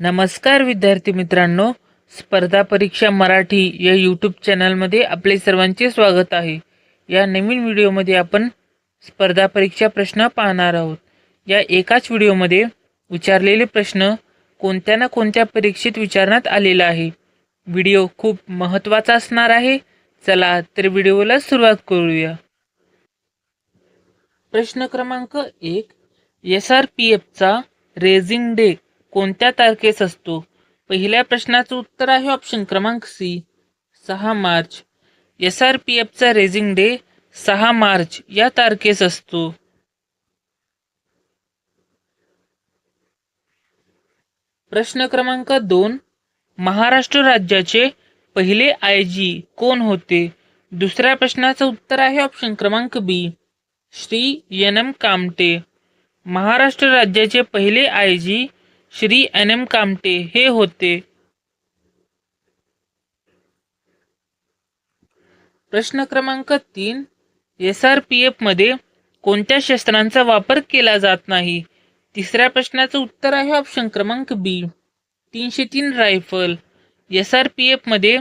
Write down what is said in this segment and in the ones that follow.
नमस्कार विद्यार्थी मित्रांनो. स्पर्धा परीक्षा मराठी या यूट्यूब चॅनलमध्ये आपले सर्वांचे स्वागत आहे. या नवीन व्हिडिओमध्ये आपण स्पर्धा परीक्षा प्रश्न पाहणार आहोत. या एकाच व्हिडिओमध्ये विचारलेले प्रश्न कोणत्या ना कोणत्या परीक्षेत विचारण्यात आलेला आहे. व्हिडिओ खूप महत्त्वाचा असणार आहे. चला तर व्हिडिओला सुरुवात करूया. प्रश्न क्रमांक एक एस आर पी एफचा रेझिंग डे कोणत्या तारखेस असतो? पहिल्या प्रश्नाचं उत्तर आहे ऑप्शन क्रमांक सी सहा मार्च. एस आर पी एफचा रेझिंग डे सहा मार्च या तारखेस असतो. प्रश्न क्रमांक दोन. महाराष्ट्र राज्याचे पहिले आय जी कोण होते? दुसऱ्या प्रश्नाचं उत्तर आहे ऑप्शन क्रमांक B Shri N M Kamte. Maharashtra राज्याचे पहिले I G Shri N M Kamte हे होते. प्रश्न क्रमांक तीन. एस आर पी एफमध्ये कोणत्या शस्त्रांचा वापर केला जात नाही? तिसऱ्या प्रश्नाचं उत्तर आहे ऑप्शन क्रमांक बी तीनशे तीन रायफल एस आर पी एफमध्ये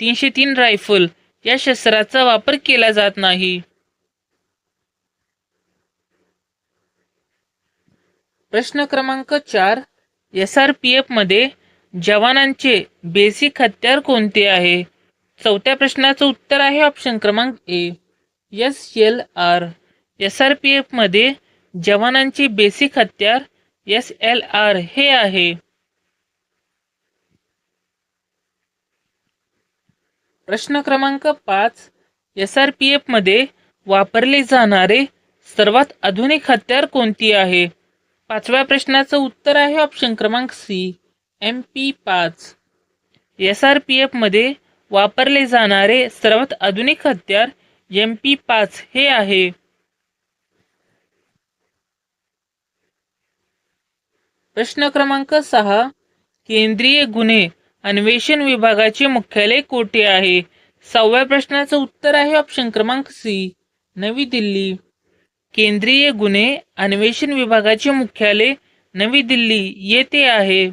तीनशे तीन रायफल या शस्त्राचा वापर केला जात नाही. प्रश्न क्रमांक चार. एस आर पी एफमध्ये जवानांचे बेसिक हत्यार कोणते आहे? चौथ्या प्रश्नाचं उत्तर आहे ऑप्शन क्रमांक A S L R S R P एफमध्ये जवानांचे बेसिक हत्यार एस एल आर हे आहे. प्रश्न क्रमांक पाच. एस आर पी एफमध्ये वापरले जाणारे सर्वात आधुनिक हत्यार कोणती आहे? पाचव्या प्रश्नाचं उत्तर आहे ऑप्शन क्रमांक सी एम पी पाच. एस आर पी एफमध्ये वापरले जाणारे सर्वात आधुनिक हत्यार एम पी पाच हे आहे. प्रश्न क्रमांक सहा केंद्रीय गुन्हे अन्वेषण विभागाचे मुख्यालय कोठे आहे? सहाव्या प्रश्नाचं उत्तर आहे ऑप्शन क्रमांक सी नवी दिल्ली. केंद्रीय गुन्हे अन्वेषण विभागाचे मुख्यालय नवी दिल्ली येथे आहे.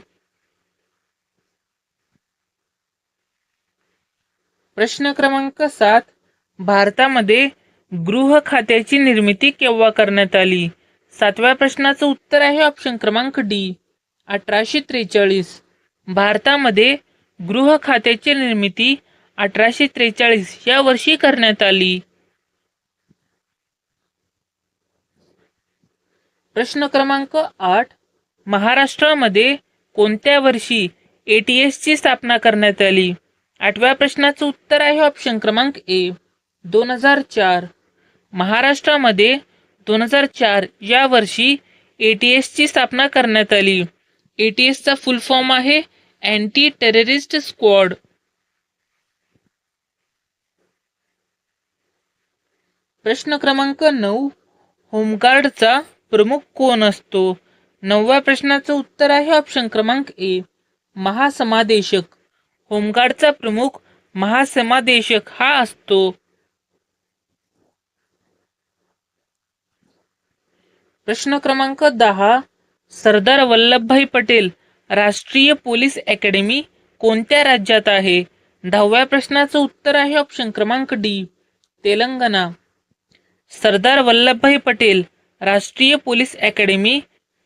प्रश्न क्रमांक सात. भारतामध्ये गृह खात्याची निर्मिती केव्हा करण्यात आली? सातव्या प्रश्नाचं उत्तर आहे ऑप्शन क्रमांक डी. अठराशे त्रेचाळीस. भारतामध्ये गृह खात्याची निर्मिती अठराशे त्रेचाळीस या वर्षी करण्यात आली. प्रश्न क्रमांक आठ. महाराष्ट्रामध्ये कोणत्या वर्षी ए टी एसची स्थापना करण्यात आली? आठव्या प्रश्नाचं उत्तर आहे ऑप्शन क्रमांक ए दोन हजार चार. महाराष्ट्रामध्ये दोन हजार चार या वर्षी ए टी एसची स्थापना करण्यात आली. ए टी एसचा फुल फॉर्म आहे अँटी टेररिस्ट स्क्वॉड प्रश्न क्रमांक नऊ. होमगार्डचा प्रमुख कोण असतो? नवव्या प्रश्नाचं उत्तर आहे ऑप्शन क्रमांक ए महासमादेशक. होमगार्डचा प्रमुख महासमादेशक हा असतो. प्रश्न क्रमांक दहा. सरदार वल्लभभाई पटेल राष्ट्रीय पोलीस अकॅडमी कोणत्या राज्यात आहे? दहाव्या प्रश्नाचं उत्तर आहे ऑप्शन क्रमांक D Telangana. Sardar Vallabhbhai Patel Rashtriya police academy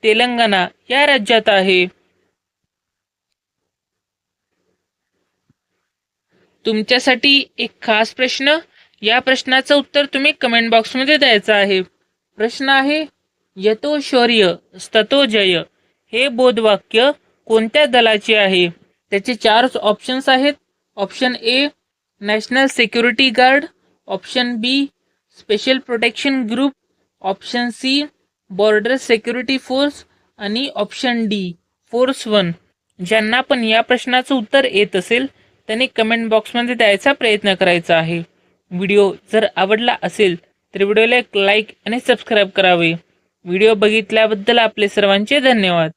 Telangana या राज्यात आहे. तुमच्यासाठी एक खास प्रश्न या प्रश्नाचं उत्तर तुम्ही कमेंट बॉक्समध्ये द्यायचं आहे. प्रश्न आहे यतो शौर्य स्ततो जय. हे बोधवाक्य कोणत्या दलाचे आहे? त्याचे चार ऑप्शन्स आहेत. Option A national security guard option B special protection group option C border security force आणि ऑप्शन डी फोर्स वन. ज्यांना पण या प्रश्नाचं उत्तर येत असेल त्यांनी कमेंट बॉक्समध्ये द्यायचा प्रयत्न करायचा आहे. व्हिडिओ जर आवडला असेल तर व्हिडिओला एक लाईक आणि सबस्क्राईब करावे. व्हिडिओ बघितल्याबद्दल आपले सर्वांचे धन्यवाद.